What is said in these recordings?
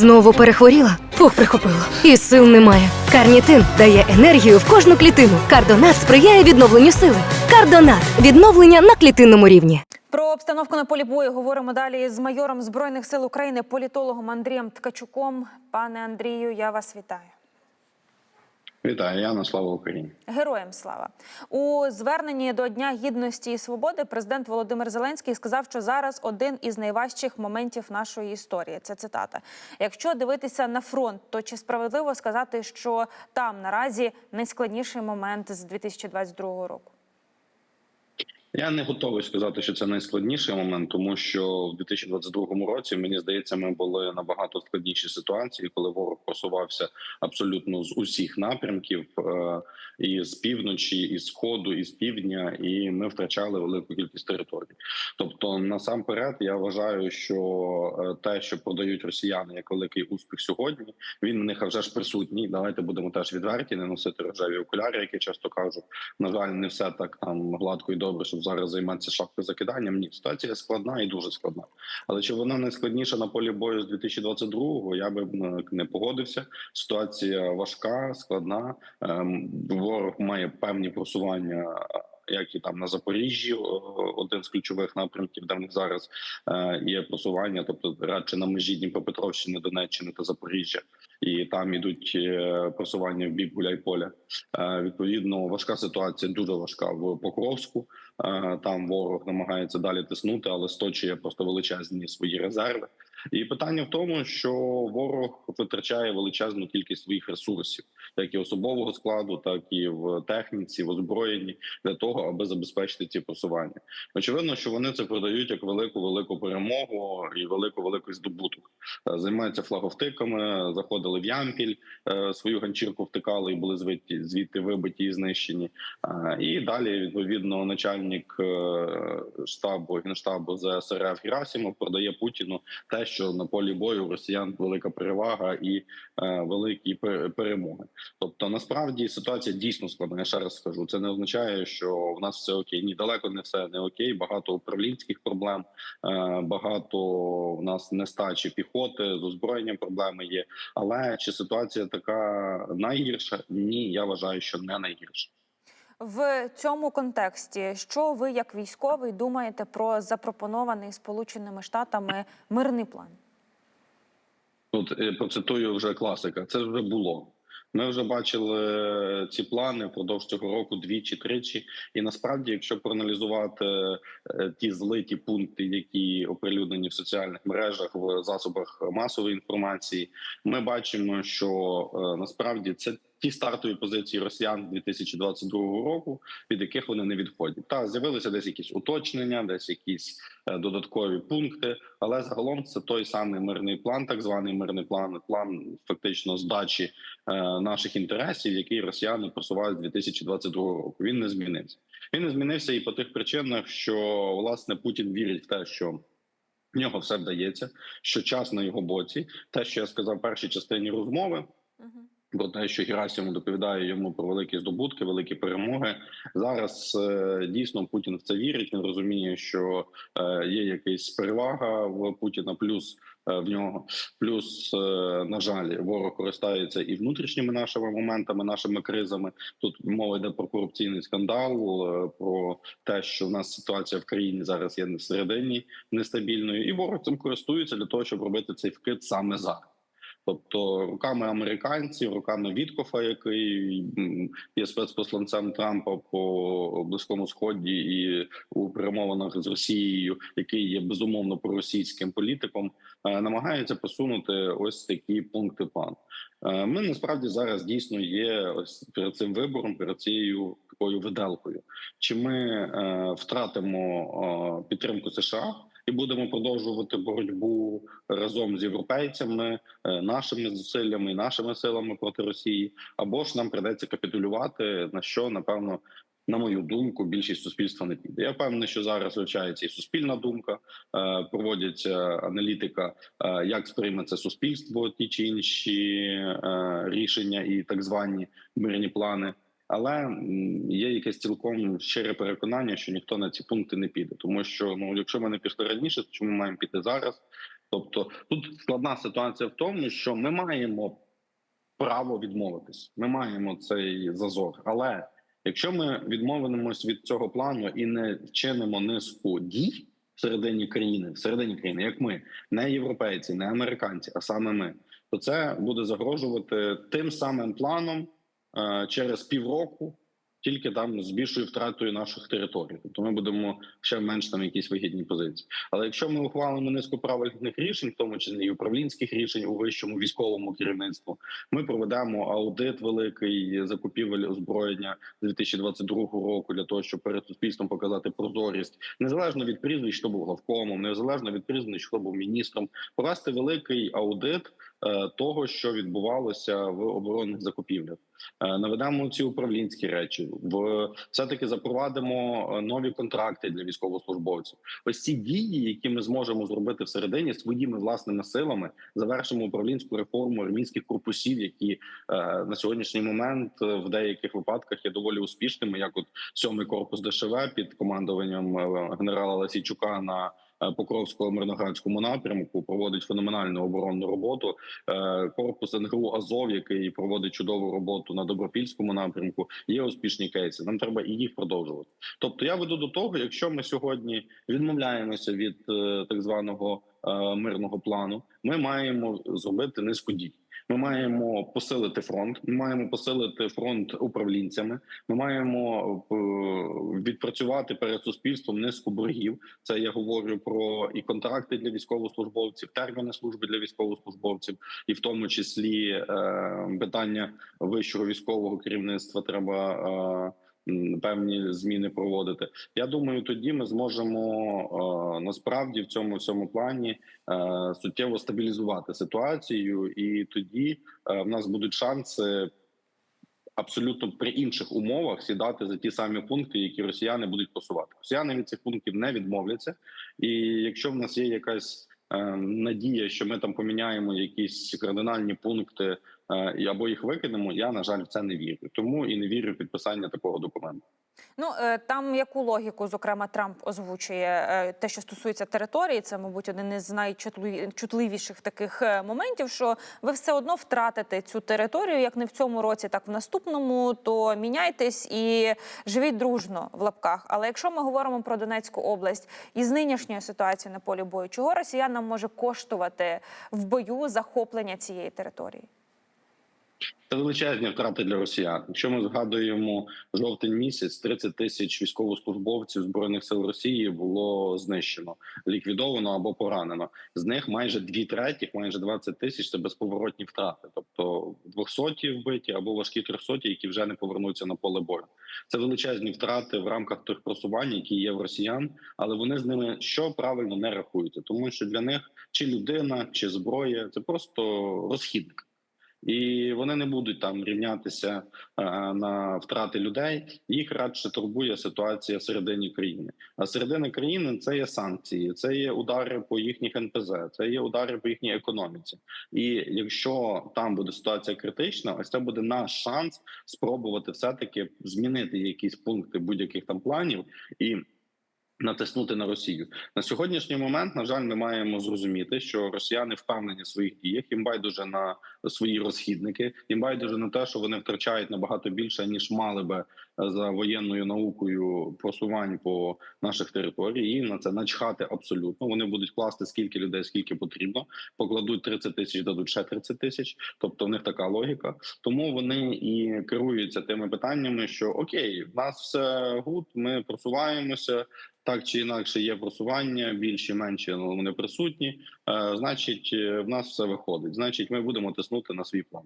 Знову перехворіла? Фух, прихопило. І сил немає. Карнітин дає енергію в кожну клітину. Кардонат сприяє відновленню сили. Кардонат відновлення на клітинному рівні. Про обстановку на полі бою говоримо далі з майором збройних сил України, політологом Андрієм Ткачуком. Пане Андрію, я вас вітаю. Вітаю, Яна, слава Україні. Героям слава у зверненні до Дня гідності і свободи. Президент Володимир Зеленський сказав, що зараз один із найважчих моментів нашої історії. Це цитата. Якщо дивитися на фронт, то чи справедливо сказати, що там наразі найскладніший момент з 2022 року? Я не готовий сказати, що це найскладніший момент, тому що в 2022 році мені здається, ми були набагато складніші ситуації, коли ворог просувався абсолютно з усіх напрямків, е, і з півночі, і сходу, і з півдня, і ми втрачали велику кількість територій. Тобто, насамперед, я вважаю, що е, те, що продають росіяни як великий успіх сьогодні, він в них вже ж присутній. Давайте будемо теж відверті, не носити рожеві окуляри, які часто кажуть. На жаль, не все так там гладко і добре, щоб зараз займатися шапкозакиданням. Ні, ситуація складна і дуже складна. Але чи вона найскладніша на полі бою з 2022-го, Я би е, не погодився. Ситуація важка, складна. Ем, Ворог має певні просування. Як і там на Запоріжжі, один з ключових напрямків, де в них зараз е, є просування, тобто радше на межі Дніпропетровщини, Донеччини та Запоріжжя, і там ідуть е, просування в бік Гуляйполя. Е, відповідно, важка ситуація, дуже важка в Покровську. Е, Там ворог намагається далі тиснути, але сточує просто величезні свої резерви. І питання в тому, що ворог витрачає величезну кількість своїх ресурсів, як і особового складу, так і в техніці, в озброєнні, для того, аби забезпечити ці просування. Очевидно, що вони це продають як велику велику перемогу і велику великий здобуток. Е, Займаються флаговтиками, заходили в Ямпіль, е, свою ганчірку втикали і були звідти звідти вибиті і знищені. Е, І далі відповідно начальник штабу генштабу ЗСРФ Герасимов продає Путіну те, що на полі бою росіян велика перевага і е, великі пе- перемоги. Тобто, насправді ситуація дійсно складна. Я ще раз скажу. Це не означає, що в нас все окей. Ні, далеко не все не окей. Багато управлінських проблем, е, багато в нас нестачі піхоти з озброєнням проблеми є. Але чи ситуація така найгірша? Ні, я вважаю, що не найгірша. В цьому контексті, що ви як військовий думаєте про запропонований Сполученими Штатами мирний план? Тут е, процитую вже класика. Це вже було. Ми вже бачили ці плани впродовж цього року двічі, тричі. І насправді, якщо проаналізувати е, ті злиті пункти, які оприлюднені в соціальних мережах в засобах масової інформації, ми бачимо, що е, насправді це ті стартові позиції росіян 2022 року, від яких вони не відходять. Та з'явилися десь якісь уточнення, десь якісь е, додаткові пункти. Але загалом це той самий мирний план, так званий мирний план, план фактично здачі е, наших інтересів, який росіяни просувають з 2022 року. Він не змінився. Він не змінився і по тих причинах, що власне Путін вірить в те, що. В нього все вдається, що час на його боці. Те, що я сказав в першій частині розмови. Про те, що Герасимов доповідає йому про великі здобутки, великі перемоги. Зараз е, дійсно Путін в це вірить. Він розуміє, що е, є якась перевага в Путіна, плюс е, в нього. Плюс, на жаль, ворог користається і внутрішніми нашими моментами, нашими кризами. Тут мова йде про корупційний скандал, про те, що в нас ситуація в країні зараз є всередині нестабільною, і ворог цим користується для того, щоб робити цей вкид саме зараз. Тобто руками американців, руками Віткофа, який є спецпосланцем Трампа по близькому сході і у перемовинах з Росією, який є безумовно проросійським політиком, е, намагаються посунути ось такі пункти плану. Е, Ми насправді зараз дійсно є ось перед цим вибором, перед цією такою виделкою. Чи ми е, втратимо підтримку США? І будемо продовжувати боротьбу разом з європейцями, е, нашими зусиллями, і нашими силами проти Росії, або ж нам придеться капітулювати, на що напевно. На мою думку, більшість суспільства не піде. Я впевнений, що зараз вивчається і суспільна думка, е, проводяться аналітика, е, як сприйме це суспільство, ті чи інші рішення і так звані мирні плани. Але є якесь цілком щире переконання, що ніхто на ці пункти не піде, тому що ну, якщо ми не пішли раніше, то чому ми маємо піти зараз? Тобто тут складна ситуація в тому, що ми маємо право відмовитись. Ми маємо цей зазор. Але якщо ми відмовимось від цього плану і не вчинимо низку дій всередині країни, всередині країни, як ми, не європейці, не американці, а саме ми, то це буде загрожувати тим самим планом через півроку. Тільки там з більшою втратою наших територій, тобто ми будемо ще менш там якісь вигідні позиції. Але якщо ми ухвалимо низку правильних рішень, в тому числі і управлінських рішень у вищому військовому керівництву, ми проведемо аудит великий закупівель озброєння 2022 року для того, щоб перед суспільством показати прозорість, незалежно від прізвищ, хто був главкомом, незалежно від прізвищ, хто був міністром, провести великий аудит е, того, що відбувалося в оборонних закупівлях. Е, Наведемо ці управлінські речі, в все таки запровадимо е, нові контракти для військовослужбовців. Ось ці дії, які ми зможемо зробити всередині своїми власними силами, завершимо управлінську реформу армійських корпусів, які е, на сьогоднішній момент е, в деяких випадках є доволі успішними, як от сьомий корпус ДШВ під командуванням е, генерала Ласійчука на е, Покровському мирноградському напрямку проводить феноменальну оборонну роботу. Е, Корпус НГУ Азов, який проводить чудову роботу на добропільському напрямку. Є успішні кейси. Нам треба і їх продовжувати. Тобто, я веду до того, якщо ми сьогодні відмовляємося від е, так званого мирного плану, ми маємо зробити низку дій. Ми маємо посилити фронт. Ми маємо посилити фронт управлінцями. Ми маємо е, відпрацювати перед суспільством низку боргів. Це я говорю про і контракти для військовослужбовців, терміни служби для військовослужбовців, і в тому числі е, питання вищого військового керівництва треба. Певні зміни проводити. Я думаю, тоді ми зможемо е, насправді в цьому всьому плані е, суттєво стабілізувати ситуацію, і тоді е, в нас будуть шанси абсолютно при інших умовах сідати за ті самі пункти, які росіяни будуть просувати. Росіяни від цих пунктів не відмовляться, і якщо в нас є якась е, надія, що ми там поміняємо якісь кардинальні пункти і або їх викинемо, я на жаль в це не вірю. Тому і не вірю в підписання такого документу. Ну е, там яку логіку, зокрема, Трамп озвучує е, те, що стосується території, це, мабуть, один із найчутливіших таких е, моментів. Що ви все одно втратите цю територію, як не в цьому році, так в наступному. То міняйтесь і живіть дружно в лапках. Але якщо ми говоримо про Донецьку область із нинішньою ситуацією на полі бою, чого росіянам може коштувати в бою захоплення цієї території? Це величезні втрати для росіян. Якщо ми згадуємо жовтень місяць, 30 тисяч військовослужбовців збройних сил Росії було знищено, ліквідовано або поранено. З них майже дві третіх, майже 20 тисяч це безповоротні втрати, тобто 200 вбиті або важкі 300, які вже не повернуться на поле бою. Це величезні втрати в рамках тих просувань, які є в росіян, але вони з ними що правильно не рахуються, тому що для них чи людина, чи зброя це просто розхідник. І вони не будуть там рівнятися е, на втрати людей. Їх радше турбує ситуація всередині країни. А середина країни це є санкції, це є удари по їхніх НПЗ, це є удари по їхній економіці. І якщо там буде ситуація критична, ось це буде наш шанс спробувати все таки змінити якісь пункти будь-яких там планів і. Натиснути на Росію на сьогоднішній момент. На жаль, ми маємо зрозуміти, що росіяни впевнені в своїх діях. Їм байдуже на свої розхідники, їм байдуже на те, що вони втрачають набагато більше ніж мали би за воєнною наукою просувань по наших територіях. Їм на це начхати абсолютно. Вони будуть класти скільки людей, скільки потрібно. Покладуть 30 тисяч, дадуть ще 30 тисяч. Тобто в них така логіка. Тому вони і керуються тими питаннями, що окей, в нас все гуд, ми просуваємося. Так чи інакше є просування, більші менші ну, вони присутні. Е, значить, е, в нас все виходить. Значить, ми будемо тиснути на свій план.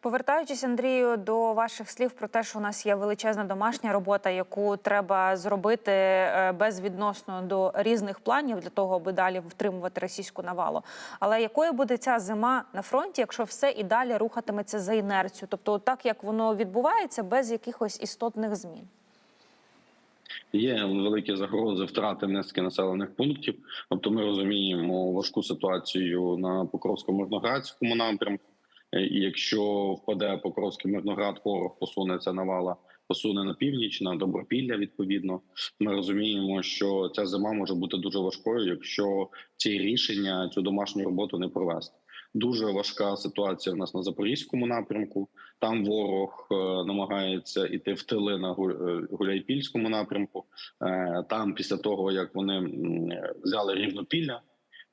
Повертаючись, Андрію, до ваших слів про те, що у нас є величезна домашня робота, яку треба зробити е, безвідносно до різних планів для того, аби далі втримувати російську навалу. Але якою буде ця зима на фронті, якщо все і далі рухатиметься за інерцію? Тобто, так як воно відбувається, без якихось істотних змін? Є великі загрози втрати низки населених пунктів. Тобто, ми розуміємо важку ситуацію на Покровському мирноградському напрямку. Е, І якщо впаде Покровський Мирноград, ворог посунеться навала посуне на північ, на добропілля. Відповідно, ми розуміємо, що ця зима може бути дуже важкою, якщо ці рішення цю домашню роботу не провести. Дуже важка ситуація в нас на запорізькому напрямку. Там ворог е, намагається іти в тили на е, Гуляйпільському напрямку. Е, Там, після того як вони взяли рівнопілля,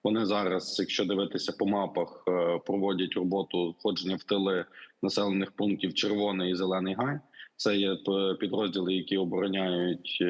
вони зараз, якщо дивитися по мапах, проводять роботу входження в тили населених пунктів Червоний і Зелений Гай. Це є підрозділи, які обороняють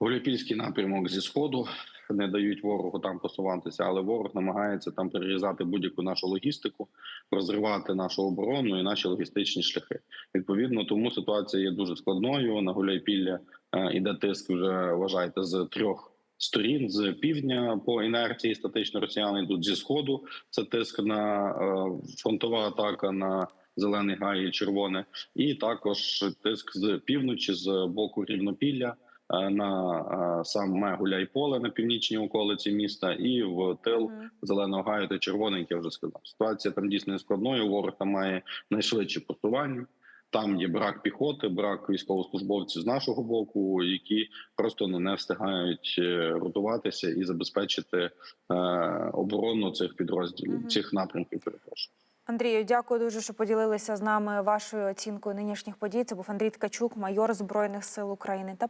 Гуляйпільський напрямок зі сходу, не дають ворогу там посуватися, але ворог намагається там перерізати будь-яку нашу логістику, розривати нашу оборону і наші логістичні шляхи. Відповідно, тому ситуація є дуже складною. На Гуляйпілля е, іде тиск вже вважайте з трьох сторін з півдня по інерції статично росіяни йдуть зі сходу. Це тиск на е, фронтова атака на зелений гай і червоне, і також тиск з півночі з боку рівнопілля на е, саме Гуляйполе на північній околиці міста, і в тил зеленого гаю та червоний, як я вже сказав. Ситуація там дійсно складною. Ворог там має найшвидші просування. Там є брак піхоти, брак військовослужбовців з нашого боку, які просто не встигають е, ротуватися і забезпечити е, оборону цих підрозділів, Мгм. цих напрямків. Перепрошую. Андрію, дякую дуже, що поділилися з нами вашою оцінкою нинішніх подій. Це був Андрій Ткачук, майор Збройних сил України. Та